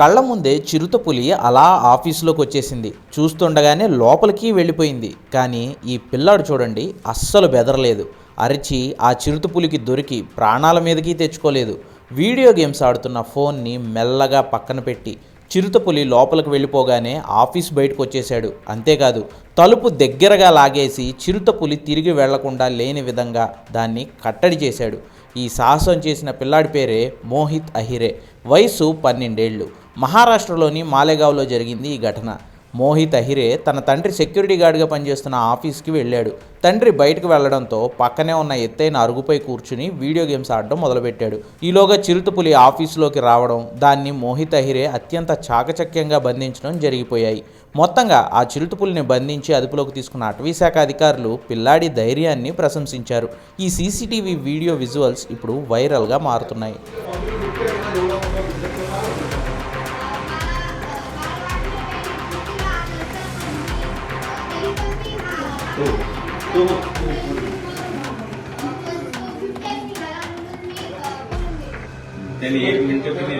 కళ్ళ ముందే చిరుతపులి అలా ఆఫీసులోకి వచ్చేసింది. చూస్తుండగానే లోపలికి వెళ్ళిపోయింది. కానీ ఈ పిల్లాడు చూడండి అస్సలు బెదరలేదు. అరిచి ఆ చిరుతపులికి దొరికి ప్రాణాల మీదకి తెచ్చుకోలేదు. వీడియో గేమ్స్ ఆడుతున్న ఫోన్ని మెల్లగా పక్కన పెట్టి చిరుతపులి లోపలికి వెళ్ళిపోగానే ఆఫీస్ బయటకు వచ్చేశాడు. అంతేకాదు తలుపు దగ్గరగా లాగేసి చిరుతపులి తిరిగి వెళ్ళకుండా లేని విధంగా దాన్ని కట్టడి చేశాడు. ఈ సాహసం చేసిన పిల్లాడి పేరే మోహిత్ అహిరే. వయసు పన్నెండేళ్ళు. మహారాష్ట్రలోని మాలేగావ్లో జరిగింది ఈ ఘటన. మోహిత్ అహిరే తన తండ్రి సెక్యూరిటీ గార్డ్గా పనిచేస్తున్న ఆఫీస్కి వెళ్ళాడు. తండ్రి బయటకు వెళ్ళడంతో పక్కనే ఉన్న ఎత్తైన అరుగుపై కూర్చుని వీడియో గేమ్స్ ఆడడం మొదలుపెట్టాడు. ఈలోగా చిరుతపులి ఆఫీసులోకి రావడం దాన్ని మోహిత్ అహిరే అత్యంత చాకచక్యంగా బంధించడం జరిగిపోయాయి. మొత్తంగా ఆ చిరుతపులిని బంధించి అదుపులోకి తీసుకున్న అటవీశాఖ అధికారులు పిల్లాడి ధైర్యాన్ని ప్రశంసించారు. ఈ సీసీటీవీ వీడియో విజువల్స్ ఇప్పుడు వైరల్గా మారుతున్నాయి. त्याने एक मिनिट पण